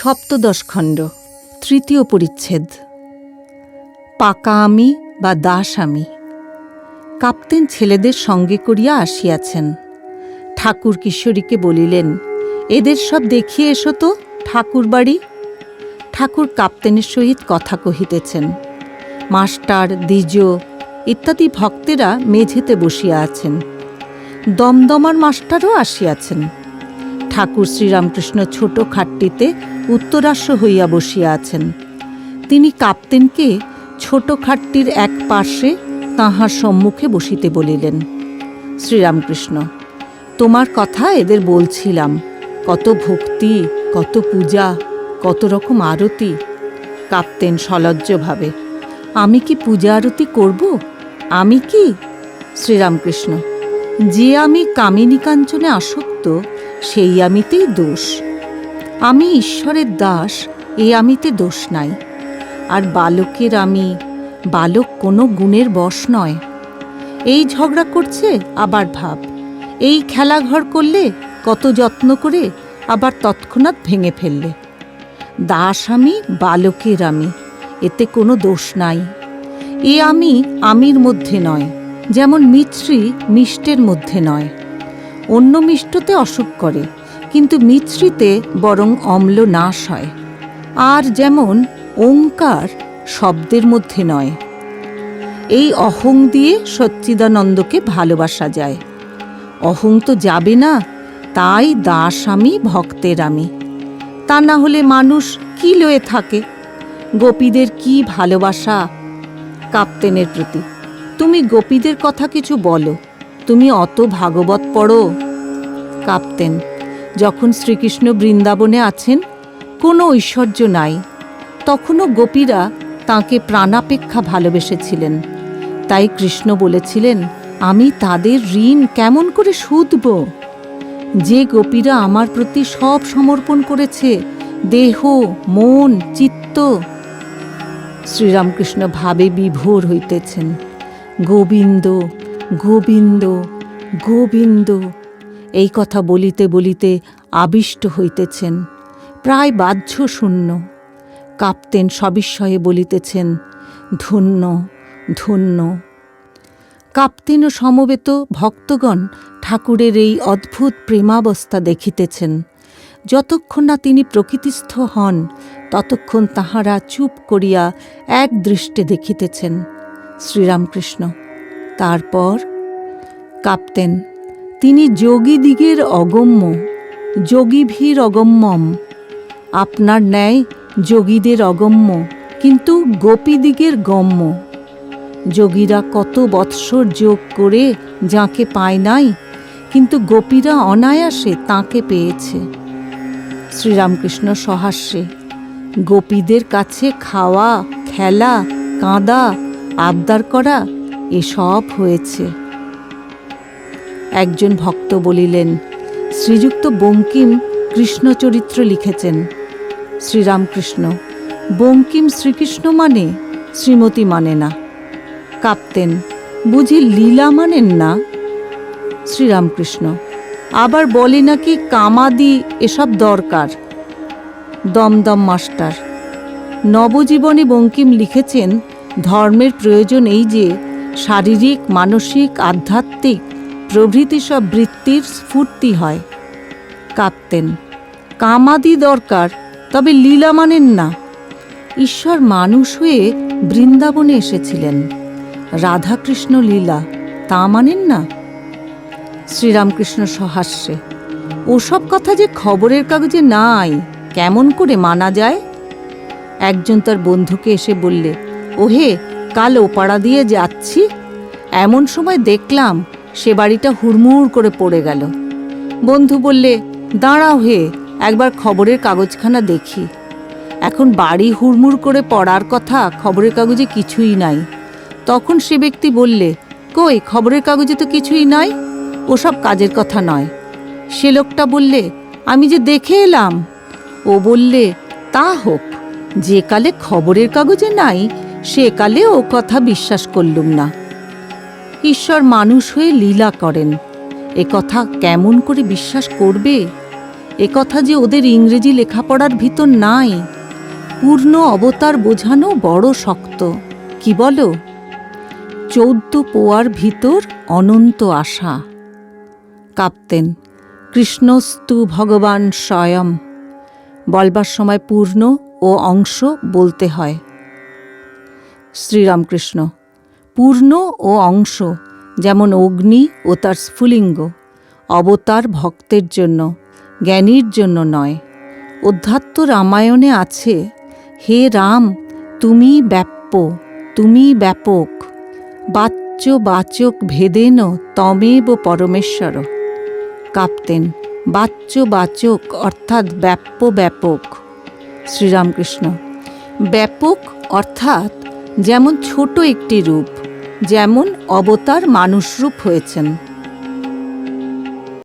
সপ্তদশ খণ্ড, তৃতীয় পরিচ্ছেদ। পাকা আমি বা দাস আমি, কাপ্তেন ছেলেদের সঙ্গে করিয়া আসিয়াছেন। ঠাকুর কিশোরীকে বলিলেন, এদের সব দেখিয়ে এসো তো, ঠাকুর বাড়ি। ঠাকুর কাপ্তেনের সহিত কথা কহিতেছেন, মাস্টার, দ্বিজ ইত্যাদি ভক্তেরা মেঝেতে বসিয়া আছেন। দমদমার মাস্টারও আসিয়াছেন। ঠাকুর শ্রীরামকৃষ্ণ ছোট খাটটিতে উত্তরাস্য হইয়া বসিয়া আছেন। তিনি কাপ্তেনকে ছোট খাটটির এক পার্শ্বে তাহার সম্মুখে বসিতে বলিলেন, শ্রীরামকৃষ্ণ, তোমার কথা এদের বলছিলাম। কত ভক্তি, কত পূজা, কত রকম আরতি। কাপ্তেন সলজ্জভাবে, আমি কি পূজা আরতি করব? আমি কি? শ্রীরামকৃষ্ণ, যে আমি কামিনী কাঞ্চনে আসক্ত, সেই আমিতেই দোষ। আমি ঈশ্বরের দাস, এ আমিতে দোষ নাই। আর বালকের আমি, বালক কোনো গুণের বশ নয়। এই ঝগড়া করছে আবার ভাব। এই খেলাঘর করলে কত যত্ন করে আবার তৎক্ষণাৎ ভেঙে ফেললে। দাস আমি, বালকের আমি, এতে কোনো দোষ নাই। এ আমি আমির মধ্যে নয়, যেমন মিছরি মিষ্টের মধ্যে নয়। অন্য মিষ্টতে অসুখ করে। কিন্তু মিছরিতে বরং অম্ল নাশ হয়। আর যেমন ওঙ্কার শব্দের মধ্যে নয়। এই অহং দিয়ে সচ্চিদানন্দকে ভালোবাসা যায়। অহং তো যাবে না, তাই দাস আমি, ভক্তের আমি। তা না হলে মানুষ কি লয়ে থাকে? গোপীদের কি ভালোবাসা? কাপ্তেনের প্রতি। তুমি গোপীদের কথা কিছু বলো। তুমি অত ভাগবত পড়ো? কাপ্তেন যখন শ্রীকৃষ্ণ বৃন্দাবনে আছেন, কোনো ঐশ্বর্য নাই। তখনও গোপীরা তাঁকে প্রাণাপেক্ষা ভালোবেসেছিলেন। তাই কৃষ্ণ বলেছিলেন, আমি তাদের ঋণ কেমন করে শুধব? যে গোপীরা আমার প্রতি সব সমর্পণ করেছে, দেহ, মন, চিত্ত। শ্রীরামকৃষ্ণ ভাবে বিভোর হইতেছেন। গোবিন্দ গোবিন্দ গোবিন্দ এই কথা বলিতে বলিতে আবিষ্ট হইতেছেন। প্রায় বাহ্য শূন্য। কাপ্তেন সবিস্ময়ে বলিতেছেন, ধন্য ধন্য। কাপ্তেন ও সমবেত ভক্তগণ ঠাকুরের এই অদ্ভুত প্রেমাবস্থা দেখিতেছেন। যতক্ষণ না তিনি প্রকৃতিস্থ হন, ততক্ষণ তাহারা চুপ করিয়া এক দৃষ্টে দেখিতেছেন। শ্রীরামকৃষ্ণ, তারপর? কাপ্তেন তিনি যোগীদিগের অগম্য যোগীভীর অগম্যম। আপনার ন্যায় যোগীদের অগম্য, কিন্তু গোপীদিগের গম্য। যোগীরা কত বৎসর যোগ করে যাকে পায় নাই, কিন্তু গোপীরা অনায়াসে তাকে পেয়েছে। শ্রীরামকৃষ্ণ সহাস্যে গোপীদের কাছে খাওয়া, খেলা, কাঁদা, আবদার করা, এসব হয়েছে। একজন ভক্ত বলিলেন, শ্রীযুক্ত বঙ্কিম কৃষ্ণচরিত্র লিখেছেন। শ্রীরামকৃষ্ণ বঙ্কিম শ্রীকৃষ্ণ মানে শ্রীমতী মানে না। কাপ্তেন, বুঝি লীলা মানেন না? শ্রীরামকৃষ্ণ, আবার বলে নাকি কামাদি এসব দরকার? দমদম মাস্টার, নবজীবনে বঙ্কিম লিখেছেন ধর্মের প্রয়োজন এই যে, শারীরিক, মানসিক, আধ্যাত্মিক প্রভৃতি সব বৃত্তির স্ফূর্তি হয়। কাঁদতেন কামাদি দরকার, তবে লীলা মানেন না। ঈশ্বর মানুষ হয়ে বৃন্দাবনে এসেছিলেন। রাধাকৃষ্ণ লীলা, তা মানেন না? শ্রীরামকৃষ্ণ সহাস্যে, ওসব কথা যে খবরের কাগজে নাই, কেমন করে মানা যায়? একজন তার বন্ধুকে এসে বললে, ওহে, কাল ওপাড়া দিয়ে যাচ্ছি। এমন সময় দেখলাম সে বাড়িটা হুড়মুড় করে পড়ে গেল। বন্ধু বললে, দাঁড়াও হে, একবার খবরের কাগজখানা দেখি। এখন বাড়ি হুড়মুড় করে পড়ার কথা খবরের কাগজে কিছুই নাই। তখন সে ব্যক্তি বললে, কই, খবরের কাগজে তো কিছুই নাই? ওসব কাজের কথা নয়। সে লোকটা বললে, আমি যে দেখে এলাম। ও বললে, তা হোক, যে কালে খবরের কাগজে নাই, সে কালে ও কথা বিশ্বাস করলুম না। ঈশ্বর মানুষ হয়ে লীলা করেন। এ কথা কেমন করে বিশ্বাস করবে? একথা যে ওদের ইংরেজি লেখাপড়ার ভিতর নাই। পূর্ণ অবতার বোঝানো বড় শক্ত। কি বলো? চৌদ্দ পোয়ার ভিতর অনন্ত আশা। কাঁপতেন, কৃষ্ণস্তু ভগবান স্বয়ং। বলবার সময় পূর্ণ ও অংশ বলতে হয়। শ্রীরামকৃষ্ণ পূর্ণ ও অংশ, যেমন অগ্নি ও তার স্ফুলিঙ্গ, অবতার ভক্তের জন্য, জ্ঞানীর জন্য নয়। অধ্যাত্ম রামায়ণে আছে, হে রাম, তুমি ব্যাপ্য, তুমি ব্যাপক বাচ্য বাচক ভেদেন তমেব পরমেশ্বর। কাঁপতেন বাচ্য বাচক অর্থাৎ ব্যাপ্য ব্যাপক। শ্রীরামকৃষ্ণ, ব্যাপক অর্থাৎ যেমন ছোট একটি রূপ যেমন অবতার মানুষরূপ হয়েছেন।